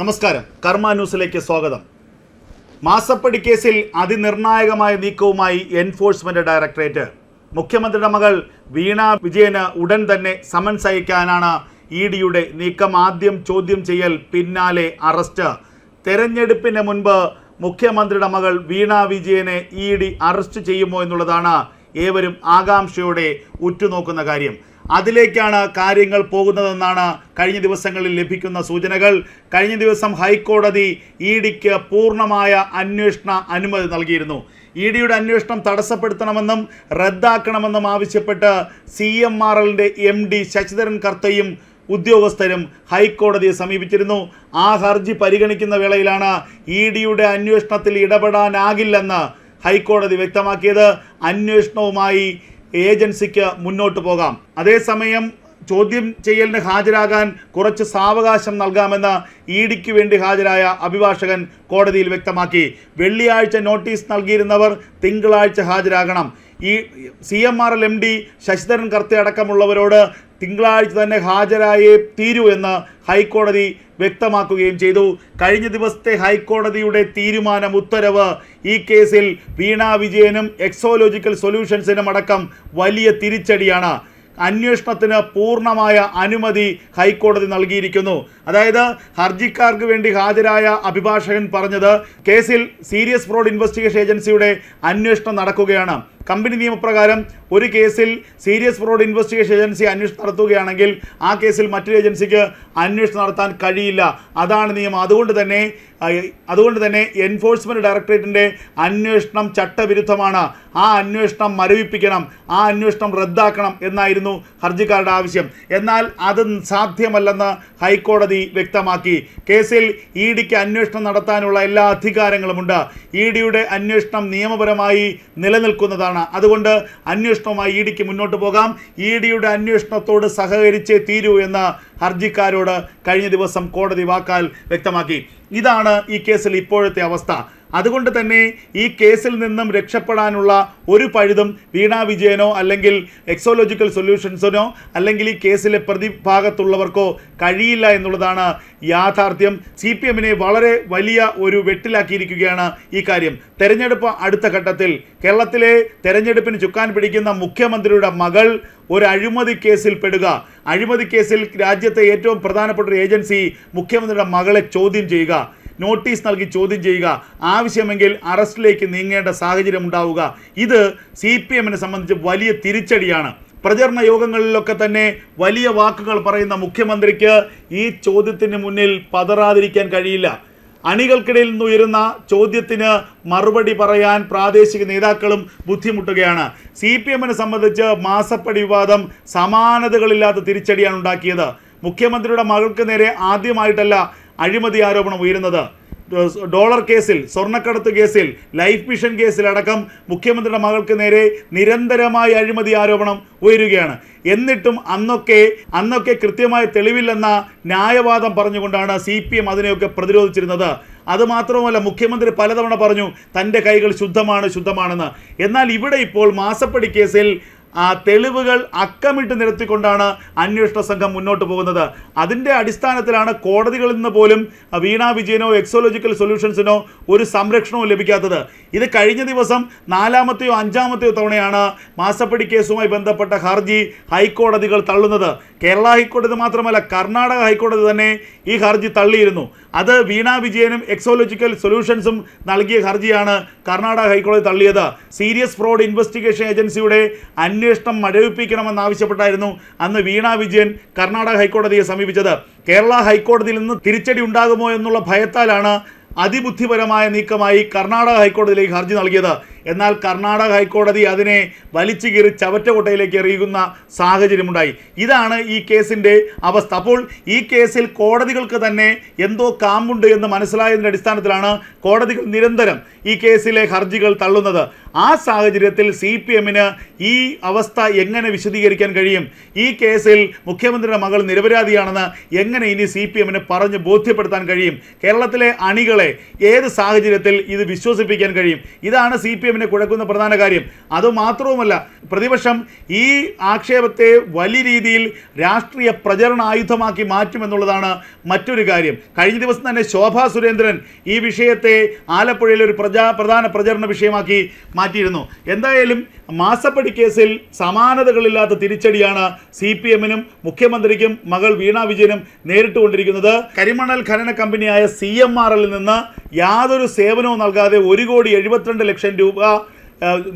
നമസ്കാരം. കർമ്മ ന്യൂസിലേക്ക് സ്വാഗതം. മാസപ്പടി കേസിൽ അതിനിർണായകമായ നീക്കവുമായി എൻഫോഴ്സ്മെന്റ് ഡയറക്ടറേറ്റ്. മുഖ്യമന്ത്രിയുടെ മകൾ വീണ വിജയന് ഉടൻ തന്നെ സമൻസ് അയക്കാനാണ് ഇ ഡിയുടെ നീക്കം. ആദ്യം ചോദ്യം ചെയ്യൽ പിന്നാലെ അറസ്റ്റ്. തെരഞ്ഞെടുപ്പിന് മുൻപ് മുഖ്യമന്ത്രിയുടെ മകൾ വീണ വിജയനെ ഇ ഡി അറസ്റ്റ് ചെയ്യുമോ എന്നുള്ളതാണ് ഏവരും ആകാംക്ഷയോടെ ഉറ്റുനോക്കുന്ന കാര്യം. അതിലേക്കാണ് കാര്യങ്ങൾ പോകുന്നതെന്നാണ് കഴിഞ്ഞ ദിവസങ്ങളിൽ ലഭിക്കുന്ന സൂചനകൾ. കഴിഞ്ഞ ദിവസം ഹൈക്കോടതി ഇ ഡിക്ക് പൂർണമായ അന്വേഷണ അനുമതി നൽകിയിരുന്നു. ഇ ഡിയുടെ അന്വേഷണം തടസ്സപ്പെടുത്തണമെന്നും റദ്ദാക്കണമെന്നും ആവശ്യപ്പെട്ട് സി എം ആർ എല്ലിന്റെ എം ഡി ശശിധരൻ കർത്തയും ഉദ്യോഗസ്ഥരും ഹൈക്കോടതിയെ സമീപിച്ചിരുന്നു. ആ ഹർജി പരിഗണിക്കുന്ന വേളയിലാണ് ഇ ഡിയുടെ അന്വേഷണത്തിൽ ഇടപെടാനാകില്ലെന്ന് ഹൈക്കോടതി വ്യക്തമാക്കിയത്. അന്വേഷണവുമായി ഏജൻസിക്ക് മുന്നോട്ട് പോകാം. അതേസമയം ചോദ്യം ചെയ്യലിന് ഹാജരാകാൻ കുറച്ച് സാവകാശം നൽകാമെന്ന് ഇ ഡിക്ക് വേണ്ടി ഹാജരായ അഭിഭാഷകൻ കോടതിയിൽ വ്യക്തമാക്കി. വെള്ളിയാഴ്ച നോട്ടീസ് നൽകിയിരുന്നവർ തിങ്കളാഴ്ച ഹാജരാകണം. ഈ C M R L M D Sasidharan Kartha അടക്കമുള്ളവരോട് തിങ്കളാഴ്ച തന്നെ ഹാജരായേ തീരൂ എന്ന് ഹൈക്കോടതി വ്യക്തമാക്കുകയും ചെയ്തു. കഴിഞ്ഞ ദിവസത്തെ ഹൈക്കോടതിയുടെ തീരുമാനം ഉത്തരവ് ഈ കേസിൽ വീണ വിജയനും എക്സോലോജിക്കൽ സൊല്യൂഷൻസിനും അടക്കം വലിയ തിരിച്ചടിയാണ്. അന്വേഷണത്തിന് പൂർണമായ അനുമതി ഹൈക്കോടതി നൽകിയിരിക്കുന്നു. അതായത് ഹർജിക്കാർക്ക് വേണ്ടി ഹാജരായ അഭിഭാഷകൻ പറഞ്ഞത് കേസിൽ സീരിയസ് ഫ്രോഡ് ഇൻവെസ്റ്റിഗേഷൻ ഏജൻസിയുടെ അന്വേഷണം നടക്കുകയാണ്. കമ്പനി നിയമപ്രകാരം ഒരു കേസിൽ സീരിയസ് ഫ്രോഡ് ഇൻവെസ്റ്റിഗേഷൻ ഏജൻസി അന്വേഷണം നടത്തുകയാണെങ്കിൽ ആ കേസിൽ മറ്റൊരു ഏജൻസിക്ക് അന്വേഷണം നടത്താൻ കഴിയില്ല. അതാണ് നിയമം. അതുകൊണ്ട് തന്നെ അതുകൊണ്ട് തന്നെ എൻഫോഴ്സ്മെന്റ് ഡയറക്ടറേറ്റിന്റെ അന്വേഷണം ചട്ടവിരുദ്ധമാണ്. ആ അന്വേഷണം മരവിപ്പിക്കണം ആ അന്വേഷണം റദ്ദാക്കണം എന്നായിരുന്നു ഹർജിക്കാരുടെ ആവശ്യം. എന്നാൽ അത് സാധ്യമല്ലെന്ന് ഹൈക്കോടതി വ്യക്തമാക്കി. കേസിൽ ഇ ഡിക്ക് അന്വേഷണം നടത്താനുള്ള എല്ലാ അധികാരങ്ങളുമുണ്ട്. ഇ ഡിയുടെ അന്വേഷണം നിയമപരമായി നിലനിൽക്കുന്നതാണ്. അതുകൊണ്ട് അന്വേഷണവുമായി ഇ ഡിക്ക് മുന്നോട്ട് പോകാം. ഇ ഡിയുടെ അന്വേഷണത്തോട് സഹകരിച്ചേ തീരൂ എന്ന് ഹർജിക്കാരോട് കഴിഞ്ഞ ദിവസം കോടതി വാക്കാൽ വ്യക്തമാക്കി. ഇതാണ് ഈ കേസിൽ ഇപ്പോഴത്തെ അവസ്ഥ. അതുകൊണ്ട് തന്നെ ഈ കേസിൽ നിന്നും രക്ഷപ്പെടാനുള്ള ഒരു പഴുതും വീണാ വിജയനോ അല്ലെങ്കിൽ എക്സോളജിക്കൽ സൊല്യൂഷൻസിനോ അല്ലെങ്കിൽ ഈ കേസിലെ പ്രതിഭാഗത്തുള്ളവർക്കോ കഴിയില്ല എന്നുള്ളതാണ് യാഥാർത്ഥ്യം. സി പി എമ്മിനെ വളരെ വലിയ ഒരു വെട്ടിലാക്കിയിരിക്കുകയാണ് ഈ കാര്യം. തെരഞ്ഞെടുപ്പ് അടുത്ത ഘട്ടത്തിൽ കേരളത്തിലെ തെരഞ്ഞെടുപ്പിന് ചുക്കാൻ പിടിക്കുന്ന മുഖ്യമന്ത്രിയുടെ മകൾ ഒരു അഴിമതി കേസിൽ പെടുക. അഴിമതി കേസിൽ രാജ്യത്തെ ഏറ്റവും പ്രധാനപ്പെട്ട ഒരു ഏജൻസി മുഖ്യമന്ത്രിയുടെ മകളെ ചോദ്യം ചെയ്യുക. നോട്ടീസ് നൽകി ചോദ്യം ചെയ്യുക. ആവശ്യമെങ്കിൽ അറസ്റ്റിലേക്ക് നീങ്ങേണ്ട സാഹചര്യം ഉണ്ടാവുക. ഇത് സി പി എമ്മിനെ സംബന്ധിച്ച് വലിയ തിരിച്ചടിയാണ്. പ്രചരണ യോഗങ്ങളിലൊക്കെ തന്നെ വലിയ വാക്കുകൾ പറയുന്ന മുഖ്യമന്ത്രിക്ക് ഈ ചോദ്യത്തിന് മുന്നിൽ പതറാതിരിക്കാൻ കഴിയില്ല. അണികൾക്കിടയിൽ നിന്ന് ഉയരുന്ന ചോദ്യത്തിന് മറുപടി പറയാൻ പ്രാദേശിക നേതാക്കളും ബുദ്ധിമുട്ടുകയാണ്. സി പി എമ്മിനെ സംബന്ധിച്ച് മാസപ്പടി വിവാദം സമാനതകളില്ലാത്ത തിരിച്ചടിയാണ് ഉണ്ടാക്കിയത്. മുഖ്യമന്ത്രിയുടെ മകൾക്ക് നേരെ ആദ്യമായിട്ടല്ല അഴിമതി ആരോപണം ഉയരുന്നത്. ഡോളർ കേസിൽ സ്വർണക്കടത്ത് കേസിൽ ലൈഫ് മിഷൻ കേസിലടക്കം മുഖ്യമന്ത്രിയുടെ മകൾക്ക് നേരെ നിരന്തരമായ അഴിമതി ആരോപണം ഉയരുകയാണ്. എന്നിട്ടും അന്നൊക്കെ അന്നൊക്കെ കൃത്യമായ തെളിവില്ലെന്ന ന്യായവാദം പറഞ്ഞുകൊണ്ടാണ് സി പി എം അതിനെയൊക്കെ പ്രതിരോധിച്ചിരുന്നത്. അതുമാത്രവുമല്ല മുഖ്യമന്ത്രി പലതവണ പറഞ്ഞു തന്റെ കൈകൾ ശുദ്ധമാണ് ശുദ്ധമാണെന്ന്. എന്നാൽ ഇവിടെ ഇപ്പോൾ മാസപ്പടി കേസിൽ ആ തെളിവുകൾ അക്കമിട്ട് നിരത്തിക്കൊണ്ടാണ് അന്വേഷണ സംഘം മുന്നോട്ട് പോകുന്നത്. അതിന്റെ അടിസ്ഥാനത്തിലാണ് കോടതികളിൽ നിന്ന് പോലും വീണ വിജയനോ എക്സോളജിക്കൽ സൊല്യൂഷൻസിനോ ഒരു സംരക്ഷണവും ലഭിക്കാത്തത്. ഇത് കഴിഞ്ഞ ദിവസം നാലാമത്തെയോ അഞ്ചാമത്തെയോ തവണയാണ് മാസപ്പടി കേസുമായി ബന്ധപ്പെട്ട ഹർജി ഹൈക്കോടതികൾ തള്ളുന്നത്. കേരള ഹൈക്കോടതി മാത്രമല്ല കർണാടക ഹൈക്കോടതി തന്നെ ഈ ഹർജി തള്ളിയിരുന്നു. അത് വീണ വിജയനും എക്സോളജിക്കൽ സൊല്യൂഷൻസും നൽകിയ ഹർജിയാണ് കർണാടക ഹൈക്കോടതി തള്ളിയത്. സീരിയസ് ഫ്രോഡ് ഇൻവെസ്റ്റിഗേഷൻ ഏജൻസിയുടെ അന്വേഷണം മരവിപ്പിക്കണമെന്നാവശ്യപ്പെട്ടായിരുന്നു അന്ന് വീണ വിജയൻ കർണാടക ഹൈക്കോടതിയെ സമീപിച്ചത്. കേരള ഹൈക്കോടതിയിൽ നിന്ന് തിരിച്ചടി ഉണ്ടാകുമോ എന്നുള്ള ഭയത്താലാണ് അതിബുദ്ധിപരമായ നീക്കമായി കർണാടക ഹൈക്കോടതിയിലേക്ക് ഹർജി നൽകിയത്. എന്നാൽ കർണാടക ഹൈക്കോടതി അതിനെ വലിച്ചു കീറി ചവറ്റകൊട്ടയിലേക്ക് എറിയുന്ന സാഹചര്യമുണ്ടായി. ഇതാണ് ഈ കേസിന്റെ അവസ്ഥ. അപ്പോൾ ഈ കേസിൽ കോടതികൾക്ക് തന്നെ എന്തോ കാമ്പുണ്ട് എന്ന് മനസ്സിലായതിന്റെ അടിസ്ഥാനത്തിലാണ് കോടതികൾ നിരന്തരം ഈ കേസിലെ ഹർജികൾ തള്ളുന്നത്. ആ സാഹചര്യത്തിൽ സി പി എമ്മിന് ഈ അവസ്ഥ എങ്ങനെ വിശദീകരിക്കാൻ കഴിയും? ഈ കേസിൽ മുഖ്യമന്ത്രിയുടെ മകൾ നിരപരാധിയാണെന്ന് എങ്ങനെ ഇനി സി പി എമ്മിന് പറഞ്ഞ് ബോധ്യപ്പെടുത്താൻ കഴിയും? കേരളത്തിലെ അണികളെ ഏത് സാഹചര്യത്തിൽ ഇത് വിശ്വസിപ്പിക്കാൻ കഴിയും? ഇതാണ് സി പി എമ്മിനെ കുഴക്കുന്ന പ്രധാന കാര്യം. അതുമാത്രവുമല്ല പ്രതിപക്ഷം ഈ ആക്ഷേപത്തെ വലിയ രീതിയിൽ രാഷ്ട്രീയ പ്രചരണ ആയുധമാക്കി മാറ്റുമെന്നുള്ളതാണ് മറ്റൊരു കാര്യം. കഴിഞ്ഞ ദിവസം തന്നെ ശോഭാ സുരേന്ദ്രൻ ഈ വിഷയത്തെ ആലപ്പുഴയിൽ ഒരു പ്രജാ പ്രധാന പ്രചരണ വിഷയമാക്കി മാറ്റിയിരുന്നു. എന്തായാലും മാസപ്പടി കേസിൽ സമാനതകളില്ലാത്ത തിരിച്ചടിയാണ് സി പി എമ്മിനും മുഖ്യമന്ത്രിക്കും മകൾ വീണ വിജയനും നേരിട്ടുകൊണ്ടിരിക്കുന്നത്. കരിമണൽ ഖനന കമ്പനിയായ സി എം ആർ എല്ലിൽ നിന്ന് യാതൊരു സേവനവും നൽകാതെ ഒരു കോടി എഴുപത്തിരണ്ട് ലക്ഷം രൂപ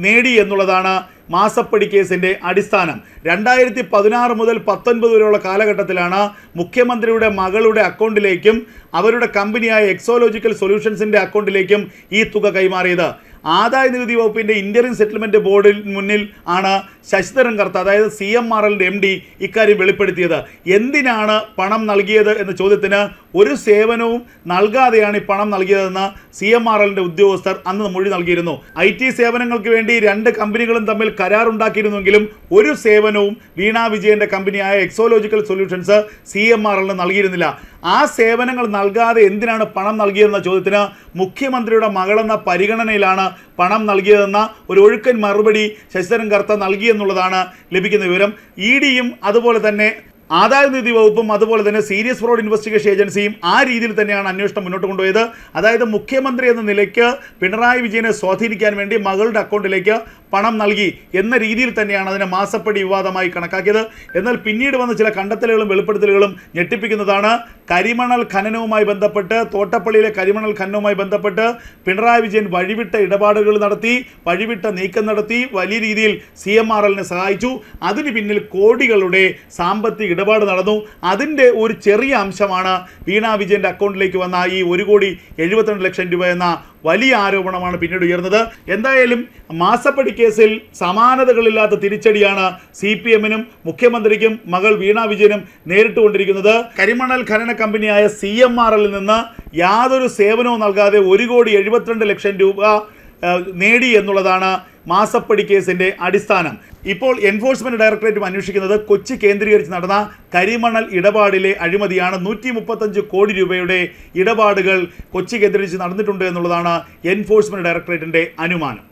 നേടി എന്നുള്ളതാണ് മാസപ്പടി കേസിന്റെ അടിസ്ഥാനം. രണ്ടായിരത്തി പതിനാറ് മുതൽ പത്തൊൻപത് വരെയുള്ള കാലഘട്ടത്തിലാണ് മുഖ്യമന്ത്രിയുടെ മകളുടെ അക്കൗണ്ടിലേക്കും അവരുടെ കമ്പനിയായ എക്സോലോജിക്കൽ സൊല്യൂഷൻസിന്റെ അക്കൗണ്ടിലേക്കും ഈ തുക കൈമാറിയത്. ആദായ നികുതി വകുപ്പിന്റെ ഇന്ത്യൻ സെറ്റിൽമെന്റ് ബോർഡിൽ മുന്നിൽ ആണ് ശശിധരൻ കർത്ത അതായത് സി എം ആർ എല്ലിന്റെ എം ഡി ഇക്കാര്യം വെളിപ്പെടുത്തിയത്. എന്തിനാണ് പണം നൽകിയത് എന്ന ചോദ്യത്തിന് ഒരു സേവനവും നൽകാതെയാണ് ഈ പണം നൽകിയതെന്ന് സി എം ആർ എല്ലിന്റെ ഉദ്യോഗസ്ഥർ അന്ന് മൊഴി നൽകിയിരുന്നു. ഐ ടി സേവനങ്ങൾക്ക് വേണ്ടി രണ്ട് കമ്പനികളും തമ്മിൽ കരാറുണ്ടാക്കിയിരുന്നെങ്കിലും ഒരു സേവനവും വീണ വിജയന്റെ കമ്പനിയായ Exalogical Solutions C M R എല്ലിന് നൽകിയിരുന്നില്ല. ആ സേവനങ്ങൾ നൽകാതെ എന്തിനാണ് പണം നൽകിയതെന്ന ചോദ്യത്തിന് മുഖ്യമന്ത്രിയുടെ മകളെന്ന പരിഗണനയിലാണ് പണം നൽകിയതെന്ന ഒരു ഒഴുക്കൻ മറുപടി ശശിധരൻ കർത്ത നൽകിയെന്നുള്ളതാണ് ലഭിക്കുന്ന വിവരം. ഇ ഡിയും അതുപോലെ തന്നെ ആദായ നികുതി വകുപ്പും അതുപോലെ തന്നെ സീരിയസ് ഫ്രോഡ് ഇൻവെസ്റ്റിഗേഷൻ ഏജൻസിയും ആ രീതിയിൽ തന്നെയാണ് അന്വേഷണം മുന്നോട്ട് കൊണ്ടുപോയത്. അതായത് മുഖ്യമന്ത്രി എന്ന നിലയ്ക്ക് പിണറായി വിജയനെ സ്വാധീനിക്കാൻ വേണ്ടി മകളുടെ അക്കൗണ്ടിലേക്ക് പണം നൽകി എന്ന രീതിയിൽ തന്നെയാണ് അതിനെ മാസപ്പടി വിവാദമായി കണക്കാക്കിയത്. എന്നാൽ പിന്നീട് വന്ന ചില കണ്ടെത്തലുകളും വെളിപ്പെടുത്തലുകളും ഞെട്ടിപ്പിക്കുന്നതാണ്. കരിമണൽ ഖനനവുമായി ബന്ധപ്പെട്ട് തോട്ടപ്പള്ളിയിലെ കരിമണൽ ഖനനവുമായി ബന്ധപ്പെട്ട് പിണറായി വിജയൻ വഴിവിട്ട ഇടപാടുകൾ നടത്തി വഴിവിട്ട നീക്കം നടത്തി വലിയ രീതിയിൽ സി സഹായിച്ചു. അതിന് പിന്നിൽ കോടികളുടെ സാമ്പത്തിക ഇടപാട് നടന്നു. അതിന്റെ ഒരു ചെറിയ അംശമാണ് വീണ വിജയന്റെ അക്കൗണ്ടിലേക്ക് വന്ന ഈ ഒരു കോടി എഴുപത്തിരണ്ട് ലക്ഷം രൂപ എന്ന വലിയ ആരോപണമാണ് പിന്നീട് ഉയർന്നത്. എന്തായാലും മാസപ്പടി കേസിൽ സമാനതകളില്ലാത്ത തിരിച്ചടിയാണ് സി പി എമ്മിനും മുഖ്യമന്ത്രിക്കും മകൾ വീണ വിജയനും നേരിട്ടുകൊണ്ടിരിക്കുന്നത് കരിമണൽ ഖനന കമ്പനിയായ സി എം ആർ എല്ലിൽ നിന്ന് യാതൊരു സേവനവും നൽകാതെ ഒരു കോടി എഴുപത്തിരണ്ട് ലക്ഷം രൂപ നേടി എന്നുള്ളതാണ് മാസപ്പടി കേസിന്റെ അടിസ്ഥാനം. ഇപ്പോൾ എൻഫോഴ്സ്മെന്റ് ഡയറക്ടറേറ്റും അന്വേഷിക്കുന്നത് കൊച്ചി കേന്ദ്രീകരിച്ച് നടന്ന കരിമണൽ ഇടപാടിലെ അഴിമതിയാണ് നൂറ്റി മുപ്പത്തഞ്ച് കോടി രൂപയുടെ ഇടപാടുകൾ കൊച്ചി കേന്ദ്രീകരിച്ച് നടന്നിട്ടുണ്ട് എന്നുള്ളതാണ് എൻഫോഴ്സ്മെന്റ് ഡയറക്ടറേറ്റിന്റെ അനുമാനം.